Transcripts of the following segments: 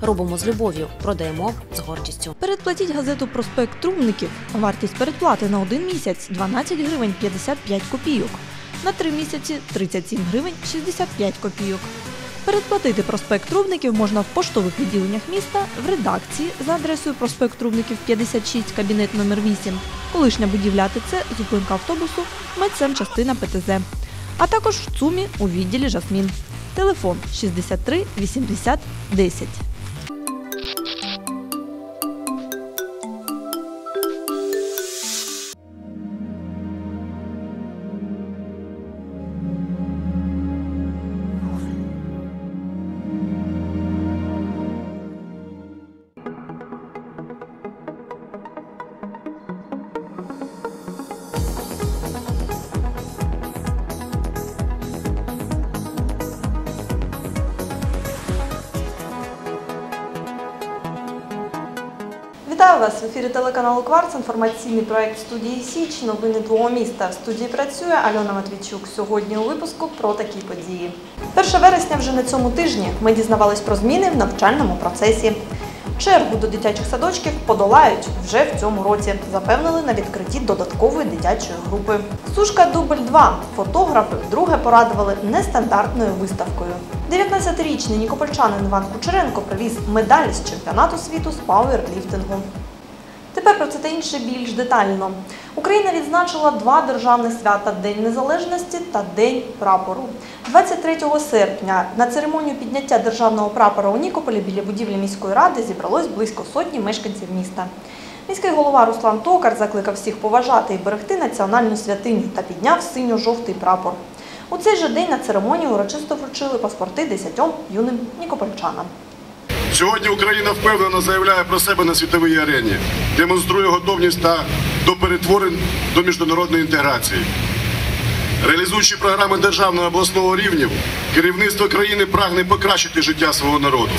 Робимо з любов'ю, продаємо з гордістю. Передплатіть газету Проспект Трубників. Вартість передплати на один місяць 12 гривень 55 копійок. На три місяці 37 гривень 65 копійок. Передплатити проспект Трубників можна в поштових відділеннях міста, в редакції за адресою проспект Трубників 56, кабінет номер 8, колишня будівля АТЦ, зупинка автобусу, медсемчастина ПТЗ. А також в ЦУМі у відділі Жасмін. Телефон 63 80 10. Вас в ефірі телеканалу Кварц. Інформаційний проект студії Січ. Новини твого міста. В студії працює Альона Матвійчук. Сьогодні у випуску про такі події. 1 вересня вже на цьому тижні ми дізнавались про зміни в навчальному процесі. Чергу до дитячих садочків подолають вже в цьому році. Запевнили на відкритті додаткової дитячої групи. Сушка Дубль 2 фотографи вдруге порадували нестандартною виставкою. 19-річний нікопольчанин Іван Кучеренко привіз медаль з чемпіонату світу з пауерліфтингу. Тепер про це та інше більш детально. Україна відзначила два державних свята День Незалежності та День прапору. 23 серпня на церемонію підняття державного прапора у Нікополі біля будівлі міської ради зібралось близько сотні мешканців міста. Міський голова Руслан Токар закликав всіх поважати і берегти національну святиню та підняв синьо-жовтий прапор. У цей же день на церемонію урочисто вручили паспорти десятьом юним нікопольчанам. Сьогодні Україна впевнено заявляє про себе на світовій арені, демонструє готовність та до перетворень до міжнародної інтеграції. Реалізуючи програми державного обласного рівнів, керівництво країни прагне покращити життя свого народу.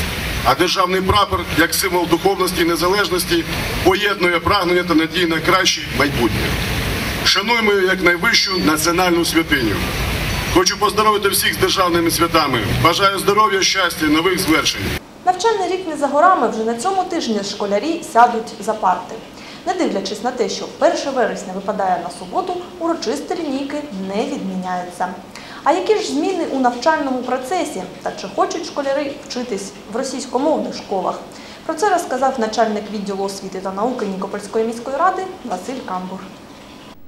А державний прапор, як символ духовності і незалежності, поєднує прагнення та надії на краще майбутнє. Шануємо як найвищу національну святиню. Хочу поздоровити всіх з державними святами. Бажаю здоров'я, щастя, нових звершень. Навчальний рік не за горами вже на цьому тижні школярі сядуть за парти. Не дивлячись на те, що 1 вересня випадає на суботу, урочисті лінійки не відміняються. А які ж зміни у навчальному процесі та чи хочуть школяри вчитись в російськомовних школах? Про це розказав начальник відділу освіти та науки Нікопольської міської ради Василь Камбур.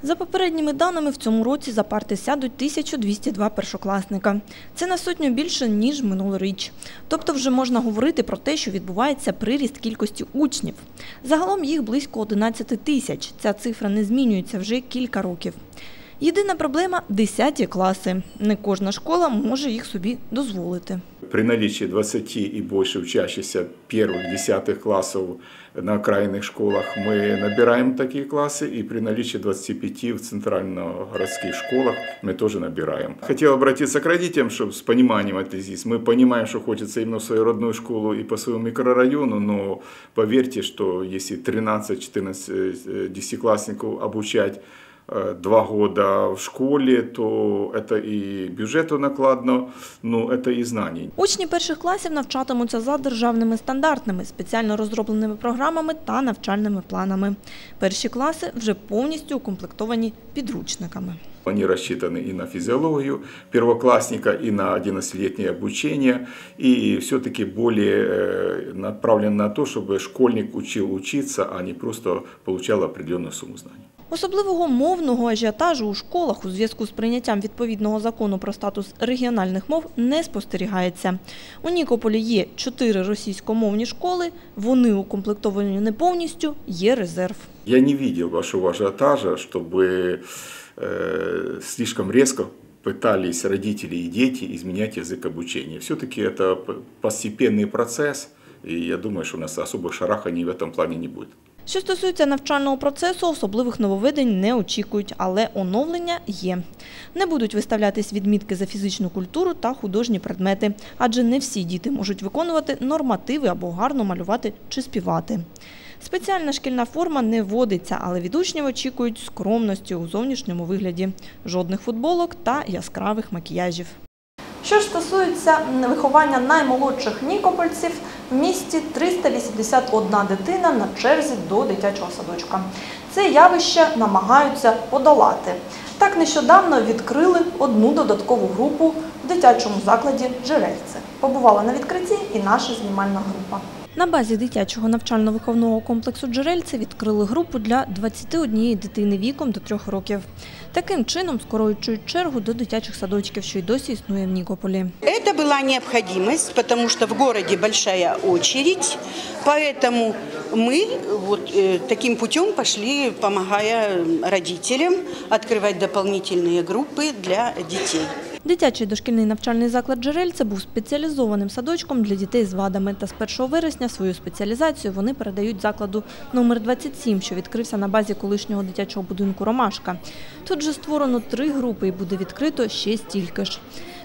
За попередніми даними, в цьому році за парти сядуть 1202 першокласника. Це на сотню більше, ніж минулоріч. Тобто вже можна говорити про те, що відбувається приріст кількості учнів. Загалом їх близько 11 тисяч. Ця цифра не змінюється вже кілька років. Єдина проблема – 10 класи. Не кожна школа може їх собі дозволити. При наличии 20 и больше учащихся первых, десятых классов на окраинных школах мы набираем такие классы, и при наличии 25 в центрально-городских школах мы тоже набираем. Хотел обратиться к родителям, чтобы с пониманием отнестись. Мы понимаем, что хочется именно в свою родную школу и по своему микрорайону, но поверьте, что если 13-14 десятиклассников обучать два года в школе, то это и бюджету накладно, но это и знаний. Учні перших класів навчатимуться за державними стандартами, спеціально розробленими програмами та навчальними планами. Перші класи вже повністю укомплектовані підручниками. Они рассчитаны и на физиологию первоклассника, и на 11-летнее обучение, и все-таки более э, направлены на то, чтобы школьник учил учиться, а не просто получал определенную сумму знаний. Особливого мовного ажіотажу у школах у зв'язку з прийняттям відповідного закону про статус регіональних мов не спостерігається. У Нікополі є чотири російськомовні школи, вони укомплектовані не повністю, є резерв. Я не видел вашего ажиотажа, чтобы э, слишком резко пытались родители и дети изменять язык обучения. Все-таки это п- постепенный процесс, и я думаю, что у нас особых шараханий в этом плане не будет. Що стосується навчального процесу, особливих нововведень не очікують, але оновлення є. Не будуть виставлятись відмітки за фізичну культуру та художні предмети, адже не всі діти можуть виконувати нормативи або гарно малювати чи співати. Спеціальна шкільна форма не вводиться, але від учнів очікують скромності у зовнішньому вигляді, жодних футболок та яскравих макіяжів. Що ж стосується виховання наймолодших нікопольців, в місті 381 дитина на черзі до дитячого садочка. Це явище намагаються подолати. Так нещодавно відкрили одну додаткову групу в дитячому закладі Джерельце. Побувала на відкритті і наша знімальна група. На базі дитячого навчально-виховного комплексу Джерельце відкрили групу для 21 дитини віком до 3 років. Таким чином скорочують чергу до дитячих садочків, що й досі існує в Нікополі. Это была необходимость, потому что в городе большая очередь, поэтому мы вот э, таким путем пошли, помогая родителям открывать дополнительные группы для детей. Дитячий дошкільний навчальний заклад Джерельце був спеціалізованим садочком для дітей з вадами. Та з 1 вересня свою спеціалізацію вони передають закладу номер 27, що відкрився на базі колишнього дитячого будинку Ромашка. Тут же створено три групи і буде відкрито ще стільки ж.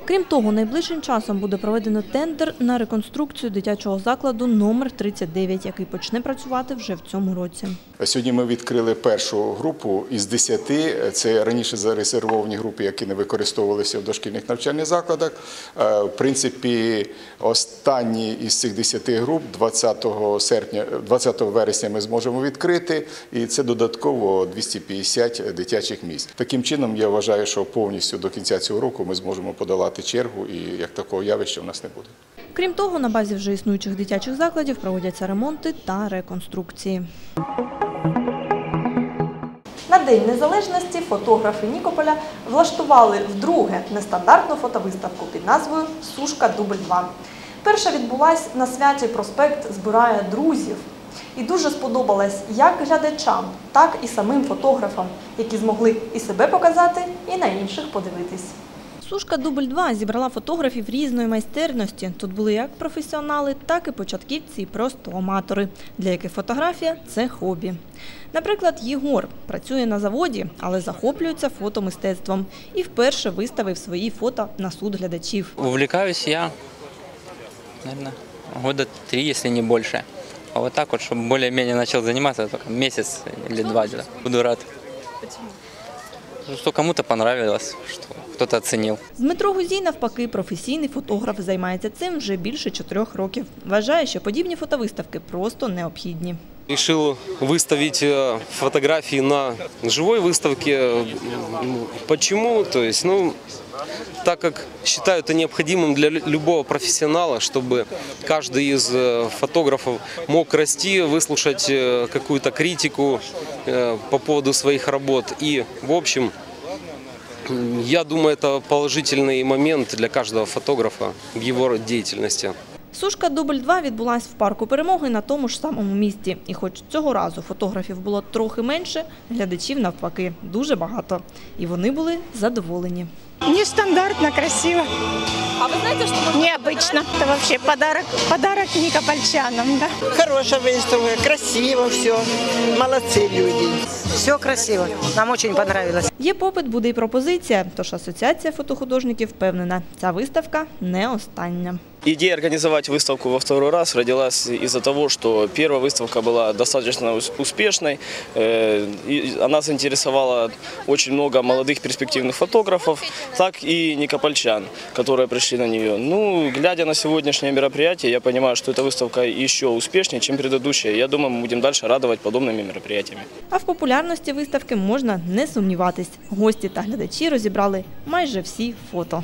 Крім того, найближчим часом буде проведено тендер на реконструкцію дитячого закладу номер 39, який почне працювати вже в цьому році. Сьогодні ми відкрили першу групу із 10. Це раніше зарезервовані групи, які не використовувалися в дошкільних навчальних закладах. Е, В принципі, останні із цих 10 груп 20 серпня, 20 вересня ми зможемо відкрити, і це додатково 250 дитячих місць. Таким чином, я вважаю, що повністю до кінця цього року ми зможемо подолати чергу, і як такого явища у нас не буде. Крім того, на базі вже існуючих дитячих закладів проводяться ремонти та реконструкції. На День Незалежності фотографи Нікополя влаштували вдруге нестандартну фотовиставку під назвою Сушка Дубль 2. Перша відбулась на святі Проспект збирає друзів. І дуже сподобалась як глядачам, так і самим фотографам, які змогли і себе показати, і на інших подивитись. Сушка Дубль 2 зібрала фотографів різної майстерності. Тут були як професіонали, так і початківці, і просто аматори, для яких фотографія це хобі. Наприклад, Єгор працює на заводі, але захоплюється фотомистецтвом і вперше виставив свої фото на суд глядачів. Увлекаюсь я, наверное, года три, если не больше. А вот так вот, чтобы более-менее начал заниматься, только месяц или два. Буду рад. Почему? Что кому-то понравилось, что кто-то оценил. Дмитро Гузій, навпаки, професійний фотограф, займається цим вже більше чотирьох років. Вважає, що подібні фотовиставки просто необхідні. Решил выставить э, фотографии на живой выставке. М, Почему? То есть, ну, так как считаю это необходимым для лю- любого профессионала, чтобы каждый из э, фотографов мог расти, выслушать э, какую-то критику э, по поводу своих работ. И, в общем, м, я думаю, это положительный момент для каждого фотографа в его деятельности. Сушка Дубль 2 відбулась в парку перемоги на тому ж самому місці. І хоч цього разу фотографів було трохи менше, глядачів навпаки дуже багато. І вони були задоволені. Нестандартно, красиво. А ви знаєте, що Необычно. Это вообще подарок, подарок никопольчанам, да? Хорошая выставка, красиво все. Молодцы люди. Все красиво. Нам очень понравилось. Є попит, буде і пропозиція. Тож асоціація фотохудожників впевнена, ця виставка не остання. Идея организовать выставку во второй раз родилась из-за того, что первая выставка была достаточно ус- успешной. Э, и Она заинтересовала очень много молодых перспективных фотографов, так и никопольчан, которые пришли на нее. Ну, глядя на сегодняшнее мероприятие, я понимаю, что эта выставка еще успешнее, чем предыдущая. Я думаю, мы будем дальше радовать подобными мероприятиями. А в популярності виставки можна не сумніватись. Гості та глядачі розібрали майже всі фото.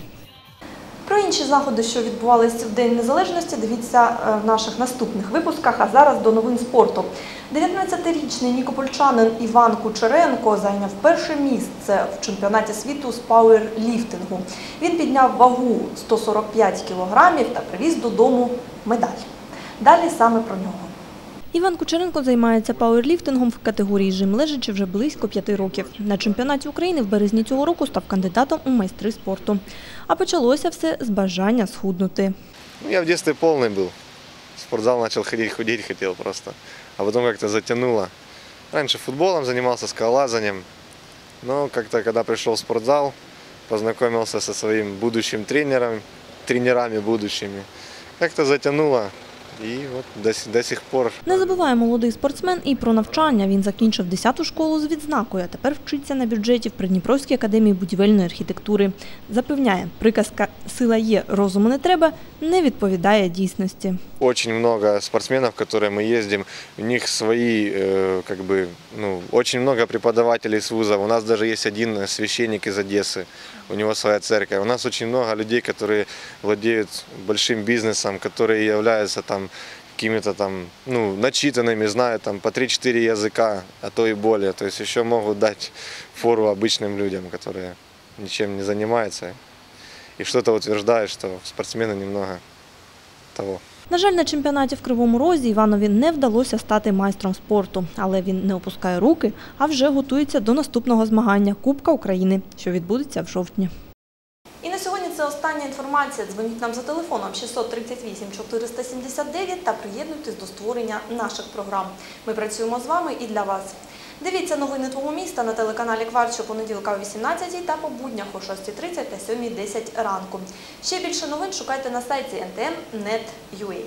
Інші заходи, що відбувалися в День Незалежності, дивіться е, в наших наступних випусках. А зараз до новин спорту. 19-річний нікопольчанин Іван Кучеренко зайняв перше місце в чемпіонаті світу з пауерліфтингу. Він підняв вагу 145 кілограмів та привіз додому медаль. Далі саме про нього. Іван Кучеренко займається пауерліфтингом в категорії жим лежачи вже близько п'яти років. На чемпіонаті України в березні цього року став кандидатом у майстри спорту. А почалося все з бажання схуднути. Ну, я в детстве полный был. В спортзал начал ходить, худеть хотел просто. А потом как-то затянуло. Раньше футболом занимался, скалолазанием. Но как-то, когда пришел в спортзал, познакомился со своим будущим тренером, тренерами будущими. Как-то затянуло. И вот до, сих- до сих пор Не забуває молодий спортсмен і про навчання. Він закінчив 10-ту школу з відзнакою, а тепер вчиться на бюджеті в Придніпровській академії будівельної архітектури. Запевняє, приказка «сила є, розуму не треба» не відповідає дійсності. очень много спортсменов, которые мы ездим, у них свои, э, как бы, ну, очень много преподавателей с вузов. У нас даже есть один священник из Одессы, У него своя церковь. У нас очень много людей, которые владеют большим бизнесом, которые являются там какими-то там, ну, начитанными, знают там по 3-4 языка, а то и более. То есть еще могут дать фору обычным людям, которые ничем не занимаются и что-то утверждают, что спортсмены немного того. На жаль, на чемпіонаті в Кривому Розі Іванові не вдалося стати майстром спорту, але він не опускає руки, а вже готується до наступного змагання Кубка України, що відбудеться в жовтні. І на сьогодні це остання інформація. Дзвоніть нам за телефоном 638 479 та приєднуйтесь до створення наших програм. Ми працюємо з вами і для вас. Дивіться новини твого міста на телеканалі Кварт щопонеділка о 18 та по буднях о 6.30 та 7.10 ранку. Ще більше новин шукайте на сайті ntm.net.ua.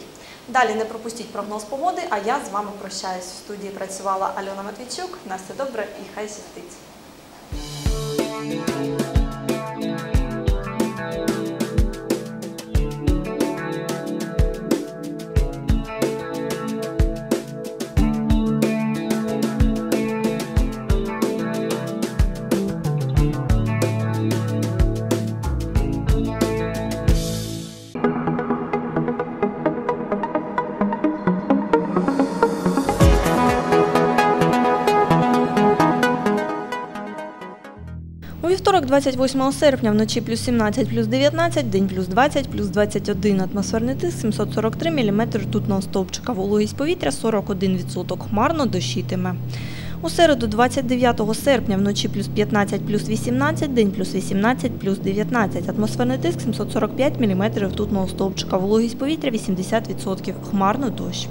Далі не пропустіть прогноз погоди, а я з вами прощаюсь. В студії працювала Альона Матвійчук. На все добре і хай щастить. Вівторок, 28 серпня, вночі плюс 17, плюс 19, день плюс 20, плюс 21. Атмосферний тиск 743 мм ртутного стовпчика. Вологість повітря 41%. Хмарно дощитиме. У середу, 29 серпня, вночі плюс 15, плюс 18, день плюс 18, плюс 19. Атмосферний тиск 745 мм ртутного стовпчика. Вологість повітря 80%. Хмарно дощ.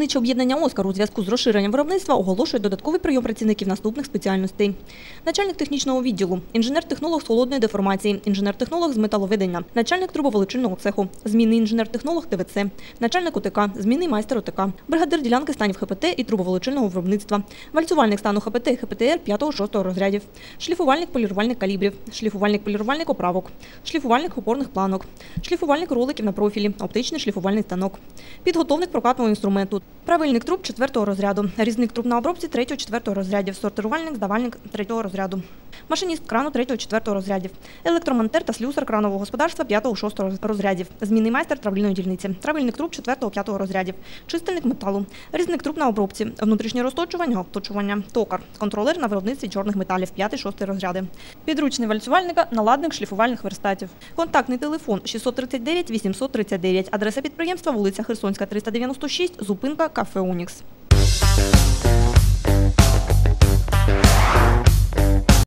Виробниче об'єднання «Оскар» у зв'язку з розширенням виробництва оголошує додатковий прийом працівників наступних спеціальностей. Начальник технічного відділу, інженер-технолог з холодної деформації, інженер-технолог з металоведення, начальник трубоволочильного цеху, змінний інженер-технолог ТВЦ, начальник ОТК, змінний майстер ОТК, бригадир ділянки станів ХПТ і трубоволочильного виробництва, вальцювальник стану ХПТ і ХПТР 5-6 розрядів, шліфувальник полірувальник калібрів, шліфувальник полірувальник оправок, шліфувальник опорних планок, шліфувальник роликів на профілі, оптичний шліфувальний станок, підготовник прокатного інструменту, правильник труб 4 розряду, різник труб на обробці 3-4 розрядів, сортирувальник, здавальник 3 розряду, машиніст крану 3-4 розрядів, електромонтер та слюсар кранового господарства 5-6 розрядів, змінний майстер травлільної дільниці, травильник труб 4-5 розрядів, чистильник металу, різник труб на обробці, внутрішнє розточування, обточування, токар, контролер на виробництві чорних металів. 5-6 розряди, підручний вальцювальника, наладник шліфувальних верстатів, контактний телефон 639 839, адреса підприємства вулиця Херсонська, 396, зупинка Кафе «Уникс».